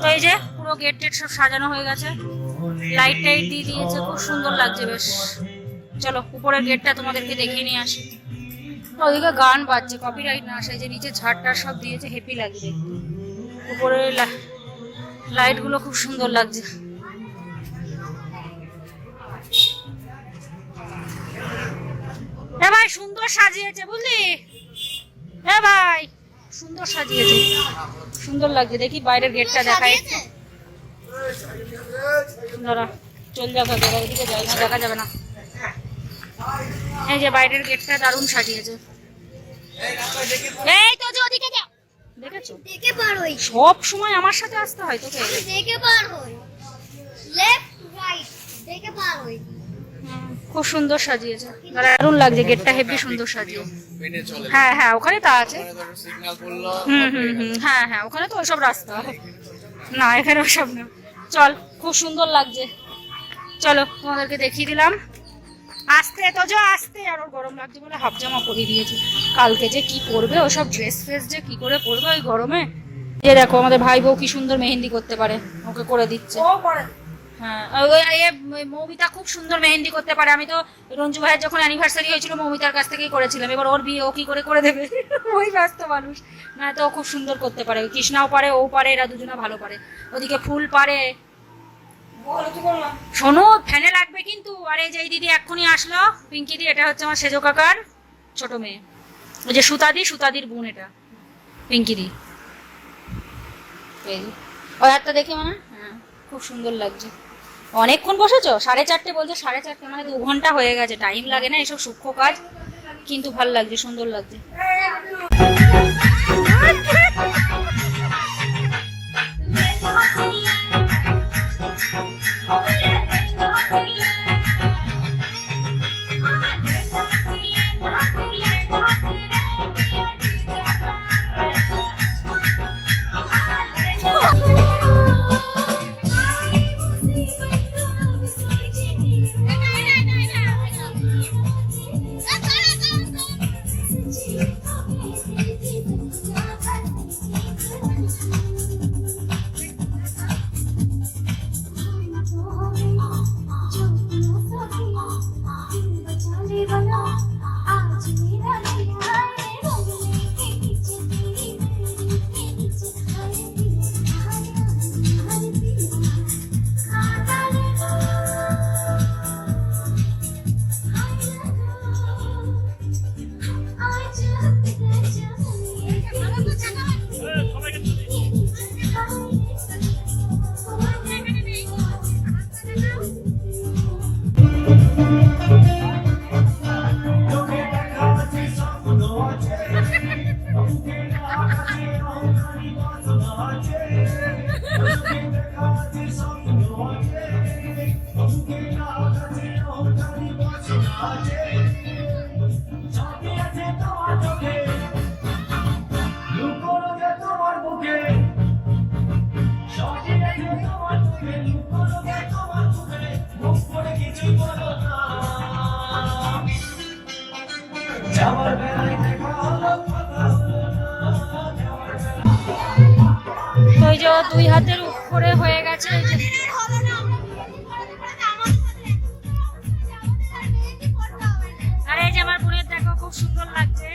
তো এই যে পুরো গেট টেট সব সাজানো হয়ে গেছে। লাইট টাইট দিয়ে দিয়েছে, খুব সুন্দর লাগছে বেশ। চলো, উপরের গেটটা তোমাদেরকে দেখিয়ে নিয়ে আসি। ওদিকে গান বাজছে কপিরাইট না আসে যে নিচে ঝাড়টার সব দিয়েছে হেপি লাগছে উপরে লাইটগুলো খুব সুন্দর লাগছে। এ ভাই, সুন্দর সাজিয়েছে বুঝলি? এ ভাই! সুন্দর সাজিয়েছে। সুন্দর লাগছে। দেখি বাইরের গেটটা দেখাই। দাঁড়া চল দেখা যাবে যাই না দেখা যাবে না। এই যে বাইরের গেটটা দারুণ সাজিয়েছে। এই তো যে ওদিকে যা। দেখেছ? দেখে পার হই। সব সময় আমার সাথে আসতে হয় তোকে। দেখে পার হই। লেফট রাইট দেখে পার হই। খুব সুন্দর সাজিয়েছে। দারুণ লাগছে, গেটটা হেভি সুন্দর সাজিয়ে। হ্যাঁ হ্যাঁ ওখানে তা আছে। হুম হুম হুম হ্যাঁ হ্যাঁ ওখানে তো ওইসব রাস্তা। না, এখানে ওসব না। চল, খুব সুন্দর লাগছে। চলো, তোমাদেরকে দেখিয়ে দিলাম। আসতে তো যা আসতে, আর ওর গরম লাগছে বলে হাফ জামা পরিয়ে দিয়েছি। কালকে যে কি পরবে, ওসব ড্রেস ফ্রেস যে কি করে পরবে ওই গরমে। যে দেখো, আমাদের ভাই বউ কি সুন্দর মেহেন্দি করতে পারে, ওকে করে দিচ্ছে। হ্যাঁ ওই- ওই এ মৌমিতা খুব সুন্দর মেহেন্দি করতে পারে। আমি তো রঞ্জু ভাইয়ের যখন অ্যানিভার্সারি হয়েছিল মৌমিতার কাছ থেকেই করেছিলাম। এবার ওর বিয়ে ও কি করে করে দেবে? ওই ব্যস্ত মানুষ। না তো খুব সুন্দর করতে পারে। কৃষ্ণাও পারে ও পারে এরা দুজনে ভালো পারে। ওদিকে ফুল পারে। শোনো ফ্যানে লাগবে কিন্তু। আরে যে দিদি এক্ষুনি আসলো পিঙ্কি দি এটা হচ্ছে আমার সেজো কাকার ছোট মেয়ে। ওই যে সুতাদি সুতাদির বোন এটা পিঙ্কি দি। ওই হাতটা দেখে মানে হ্যাঁ খুব সুন্দর লাগছে। অনেকক্ষণ বসেছো? সাড়ে চারটে বলছো, সাড়ে চারটে মানে দু ঘণ্টা হয়ে গেছে। টাইম লাগে না এসব সূক্ষ্ম কাজ। কিন্তু ভালো লাগছে, সুন্দর লাগছে। তো দুই হাতের উপরে হয়ে গেছে যে। আমার খুব সুন্দর লাগছে।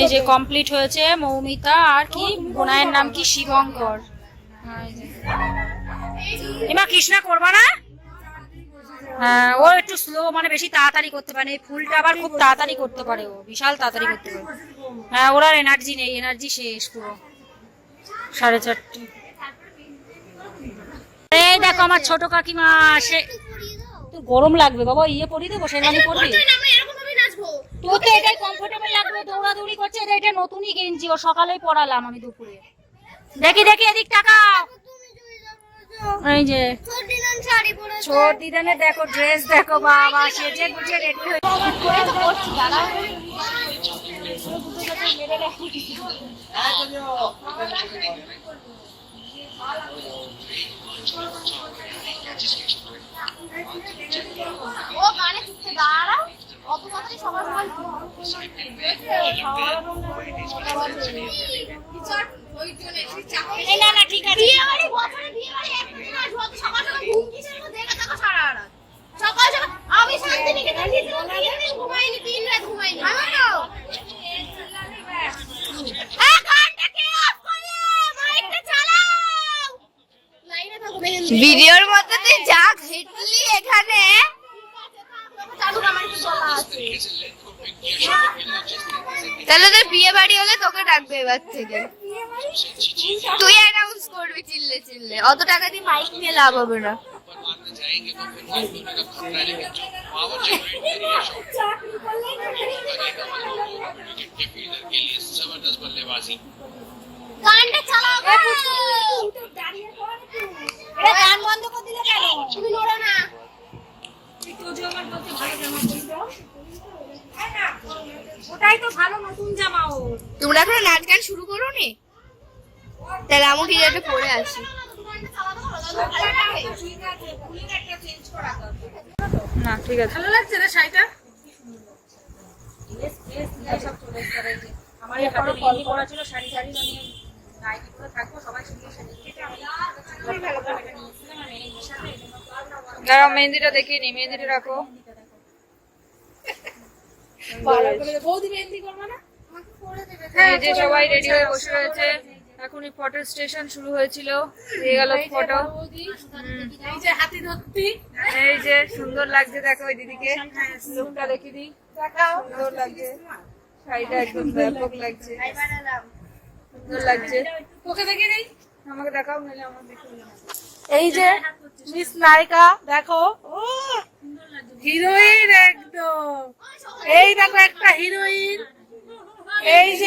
এই যে কমপ্লিট হয়েছে মৌমিতা আর কি বোনায়ের নাম কি? শিবঙ্কর। হ্যাঁ, এমা কৃষ্ণা করবা না? হ্যাঁ ও একটু স্লো মানে বেশি তাড়াতাড়ি করতে পারে। এই ফুলটা আবার খুব তাড়াতাড়ি করতে পারে ও বিশাল তাড়াতাড়ি করতে পারে। হ্যাঁ ওর আর এনার্জি নেই এনার্জি শেষ পুরো। সাড়ে চারটে। এই দেখো আমার ছোট কাকিমা সে তোর গরম লাগবে বাবা ইয়ে পরি দেবো শেরওয়ানি পরবি? তোর তো এটাই কমফোর্টেবল লাগবে দৌড়াদৌড়ি করছে এটা নতুনই গেঞ্জি ও সকালেই পরালাম আমি দুপুরে। দেখি দেখি এদিক টাকাও এই যে। ছোট দিদানে দেখো ড্রেস দেখো বাবা সেজে গুজে রেডি হয়ে ও গানে শিখতে অত তাড়াতাড়ি সকাল সকাল না না ঠিক আছে। ভিডিওর মধ্যে তুই যা ঘেটলি এখানে। তাহলে তোর বিয়ে বাড়ি হলে তোকে ডাকবে এবার থেকে। তুই অ্যানাউন্স করবি চিল্লে চিল্লে। অত টাকা দিয়ে মাইক নিয়ে লাভ হবে না। जाएंगे तो फिर मार दोने का खतरा है लेकिन जो पावर जनरेट करी है विकेट के फील्डर के लिए जबरदस्त बल्लेबाजी গানটা চালাও আরে গান বন্ধ করে দিলে কেন তুমি নড়ো না ওটাই তো ভালো নতুন জামা ওর তোমরা এখন নাচ গান শুরু করো নি তাহলে আমাকে একটা পড়ে আসি না ঠিক আছে। ভালো লাগছে রে শাড়িটা? সব চলে এসছে রে। আমার হাতে মেহেন্দি করা ছিল শাড়ি শাড়ি আমি নাইটি পরে থাকব সবাই সঙ্গে শাড়ি কেটে আমি ভালো করে নিয়েছিলাম আর মেহেন্দির সাথে দাঁড়াও মেহেন্দিটা দেখিয়ে নি মেহেন্দিটা রাখো। বৌদি মেহেন্দি করব না? এই যে সবাই রেডি হয়ে বসে রয়েছে। এখনই ফটো স্টেশন শুরু হয়েছিল। হয়ে গেল ফটো। এই যে হাতি ধরতি। এই যে সুন্দর লাগছে দেখো ওই দিদিকে। লুকটা দেখি দি সুন্দর লাগছে। শাড়িটা একদম ব্যাপক লাগছে। সুন্দর লাগছে। তোকে দেখে নেই? আমাকে দেখাও নাহলে আমার দেখে এই যে মিস নায়িকা দেখো। হিরোইন একদম। এই দেখো একটা হিরোইন। এই যে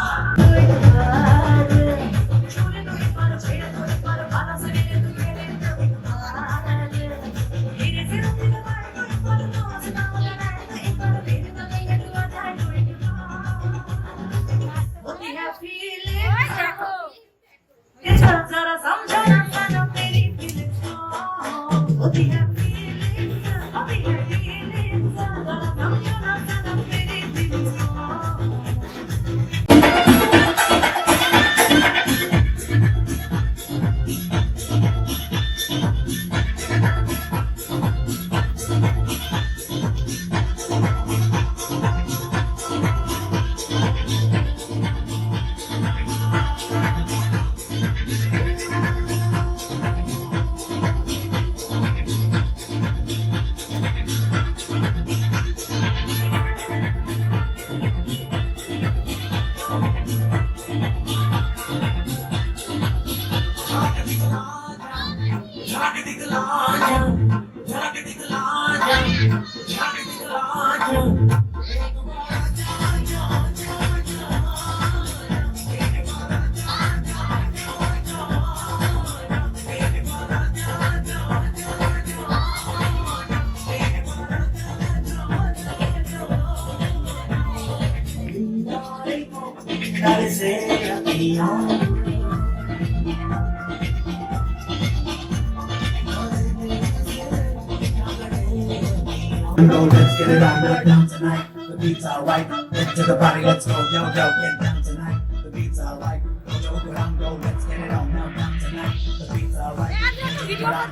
beat's alright. Get to the party, let's go, yo, yo, get down tonight. The beat's alright. Go, yo, go down, go, let's get it on, now, down tonight. The beat's alright. Go down,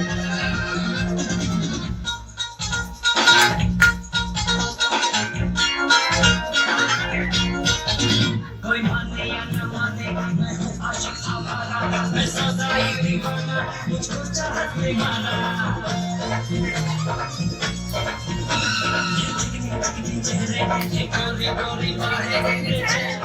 Gotta be a bar, gotta be a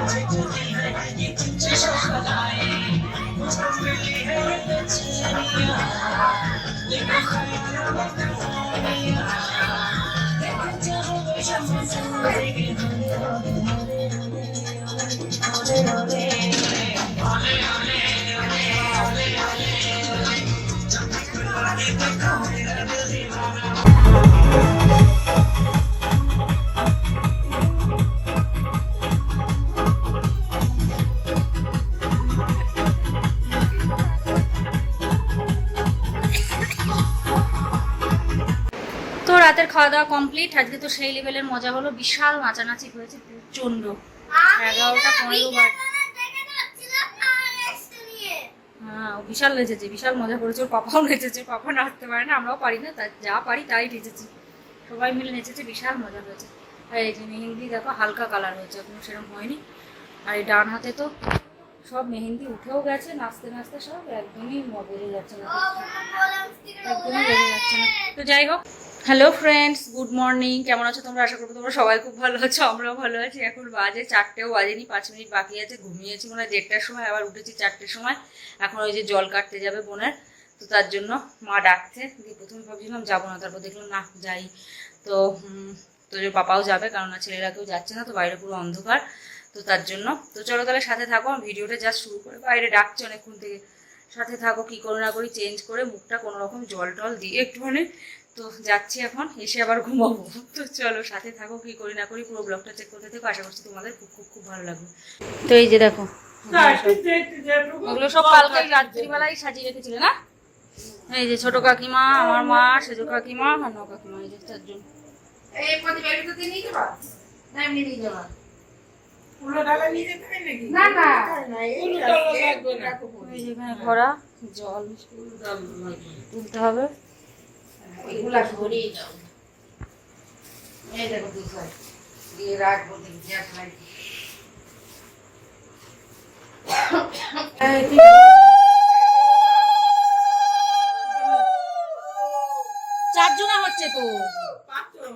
তো রাতের খাওয়া দাওয়া complete আজকে তো সেই লেভেলের মজা হলো বিশাল নাচানাচি হয়েছে প্রচণ্ড এগারোটা পনেরো হ্যাঁ বিশাল নেচেছে বিশাল মজা করেছে ওর পাপাও নেচেছে পাপা নাচতে পারে না আমরাও পারি না তাই যা পারি তাই নেচেছি। সবাই মিলে নেচেছে বিশাল মজা হয়েছে। আর এই যে মেহেন্দি দেখো হালকা কালার হয়েছে এখনও সেরকম হয়নি। আর এই ডান হাতে তো সব মেহেন্দি উঠেও গেছে নাচতে নাচতে সব একদমই বেড়ে যাচ্ছে না। একদমই বেড়ে যাচ্ছে না। তো যাই হোক হ্যালো ফ্রেন্ডস গুড মর্নিং কেমন আছো তোমরা? আশা করব তোমরা সবাই খুব ভালো আছো আমরাও ভালো আছি। এখন বাজে চারটেও বাজেনি পাঁচ মিনিট বাকি আছে ঘুমিয়েছি মনে দেড়টার সময় আবার উঠেছি চারটের সময়। এখন ওই যে জল কাটতে যাবে বোনের তো তার জন্য মা ডাকছে। দিয়ে প্রথমে ভাবছিলাম যাব না তারপর দেখলাম না যাই। তো হুম, তোদের পাপাও যাবে কারণ না ছেলেরা কেউ যাচ্ছে না তো বাইরে পুরো অন্ধকার। তো তার জন্য তো চলো তাহলে সাথে থাকো আমি ভিডিওটা যা শুরু করে বাইরে ডাকছে অনেকক্ষণ থেকে। সাথে থাকো কি করো না করি চেঞ্জ করে মুখটা কোনো রকম জল টল দিয়ে একটুখানি তো যাচ্ছি এখন এসে আবার ঘুমাবো। তো চলো সাথে থাকো কি করি না করি পুরো ব্লগটা চেক করতে থেকো। আশা করছি তোমাদের খুব খুব খুব ভালো লাগবে। তো এই যে দেখো ওগুলো সব কালকে রাত্রিবেলায় সাজিয়ে রেখেছিলে না? এই যে ছোট কাকিমা আমার মা সেজো কাকিমা আর ন কাকিমা এই যে চারজন। এই যে এখানে ভরা জল তুলতে হবে চারজনা হচ্ছে তো।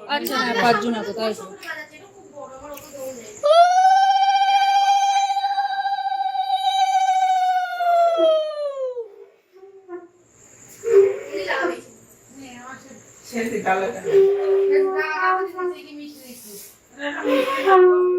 আচ্ছা হ্যাঁ পাঁচজনা তো তাই। তো। Yes,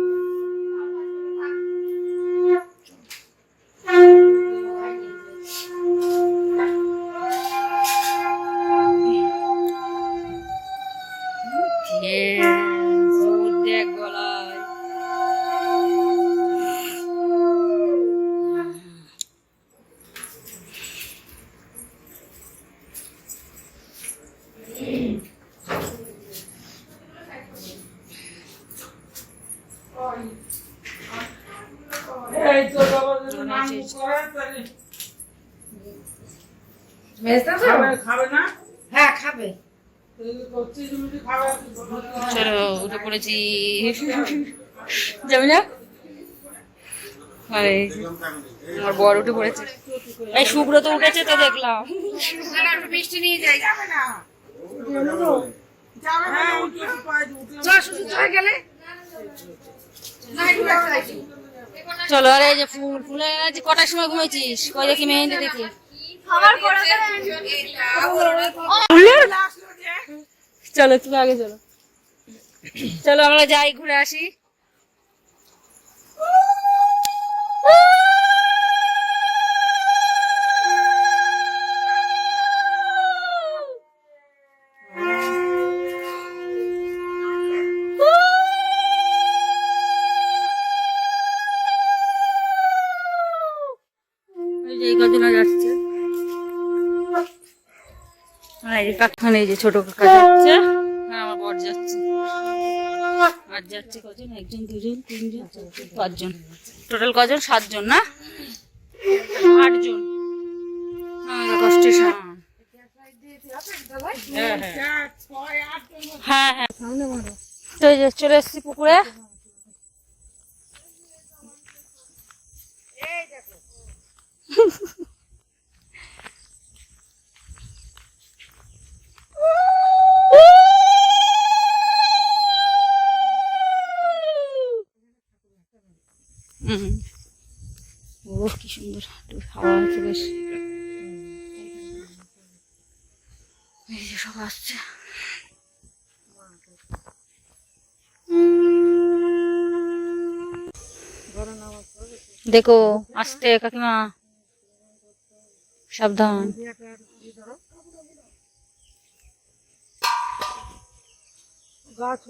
চলো উঠে যাবি না আরে আমার বর উঠে পড়েছে। এই উঠেছে তো দেখলাম। মিষ্টি নিয়ে যাই চলো আরে এই যে ফুল ফুলে কটার সময় ঘুমেছিস কই দেখি মেহেন্দি দেখি। চলো তুমি আগে চলো। চলো আমরা যাই ঘুরে আসি। এই যে এই যে ছোট কাকা যাচ্ছে। আর যাচ্ছে কজন? একজন, দুজন, তিনজন? পাঁচজন। টোটাল কজন? সাতজন, না? আটজন। হ্যাঁ স্টেশন হ্যাঁ হ্যাঁ। হ্যাঁ তো চলে এসছি পুকুরে হুম ও কি সুন্দর হাওয়া বেশ। সব আসছে। দেখো আসতে কাকিমা। সাবধান। গাছে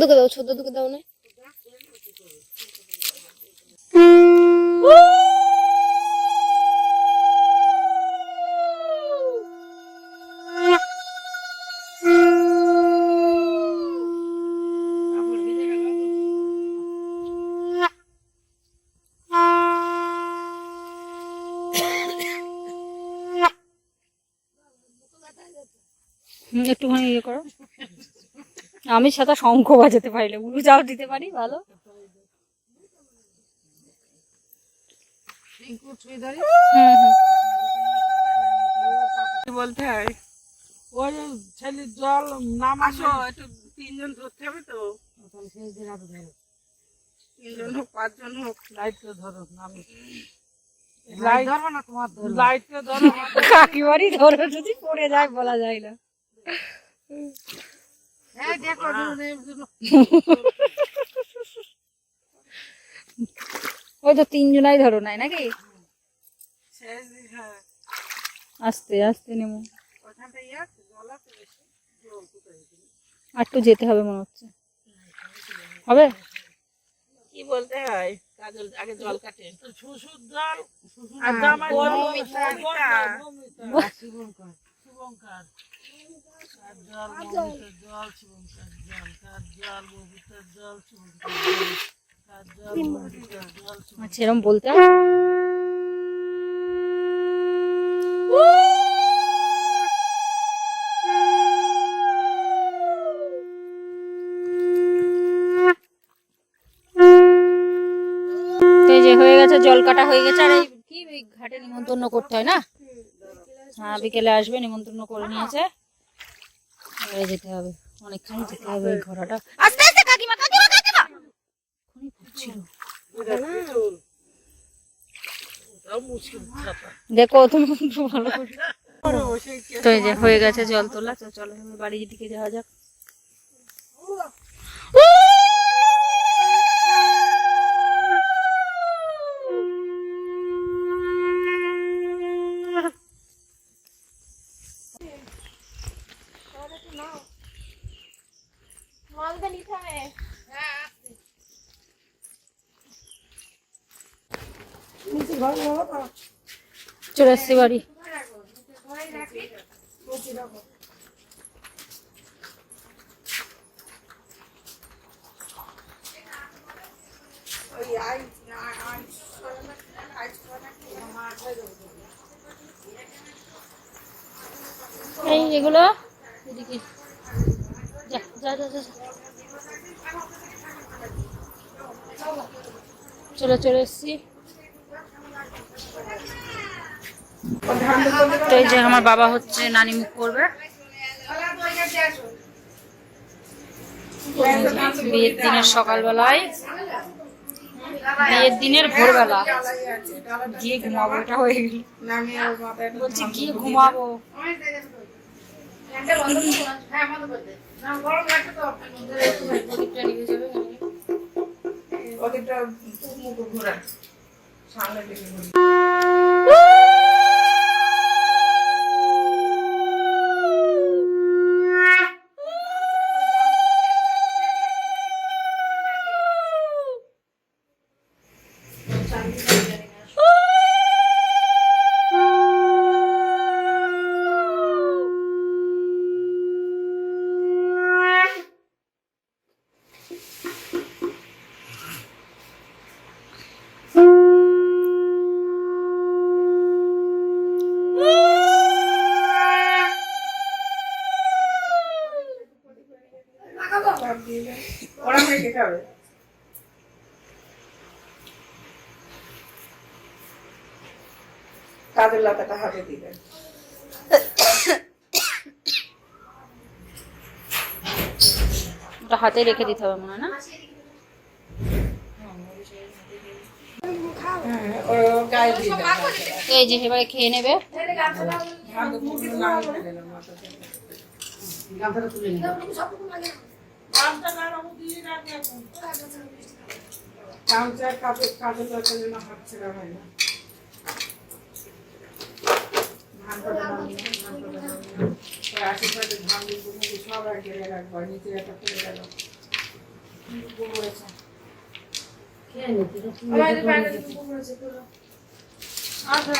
দুকে দাও ছোট দুকে দাও না হুম, একটুখানি ইয়ে করো আমি সাথে শঙ্খ বাজাতে পারিলে উলু যাও দিতে পারি ভালো? হুম হুম। বলতে হয়। ওই ছেলের জল নাম আসো একটু তিনজন ধরতে হবে তো। তিনজন হোক পাঁচজন হোক লাইট ধরো নামে লাইট ধরবো না তোমার লাইট ধরো। ধরো যদি পড়ে যায় বলা যায় না। ওই তো তিনজনাই ধরো নাই নাকি? হ্যাঁ। আস্তে আস্তে নেমো। আর একটু যেতে হবে মনে হচ্ছে। হবে? কি বলতে হয়? কাজল আগে জল কাটে। শ্বশুর জল আর শুভঙ্কর শুভঙ্কর। কার জল মমিতার জল শুভঙ্কর জল কার জল মমিতার জল শুভঙ্কর জল কার জল মমিতার জল আচ্ছা এরকম বলতে এই যে হয়ে গেছে জল কাটা হয়ে গেছে আর এই কি ওই ঘাটে নিমন্ত্রণ করতে হয় না? হ্যাঁ বিকেলে আসবে নিমন্ত্রণ করে নিয়েছে। এবারে যেতে হবে। অনেকখানি যেতে হবে এই ঘোড়াটা। আস্তে আস্তে কাকিমা কাকিমা কাকিমা! খুনি পড়ছিল। দেখো তুমি ভালো তো এই যে হয়ে গেছে জল তোলা তো চলো বাড়ির দিকে যাওয়া যাক। এসছি বাড়ি। এই এগুলো? এদিকে। চলে চলে এসছি। তো এই যে আমার বাবা হচ্ছে নানি মুখ করবে। বিয়ের দিনের সকালবেলায়। বিয়ের দিনের ভোরবেলা। গিয়ে ঘুমাবো এটা হয়ে গেল। বলছি গিয়ে ঘুমাবো? সামনে লাতাটা হাতে দিবেন। ওটা হাতে রেখে দিতে হবে মনে না? হ্যাঁ এই যে এবারে খেয়ে নেবে। কাজের হয় আর নিচে একটা ফেলে গেল প্যান্টটা কুকুর আছে, তোলো। আচ্ছা।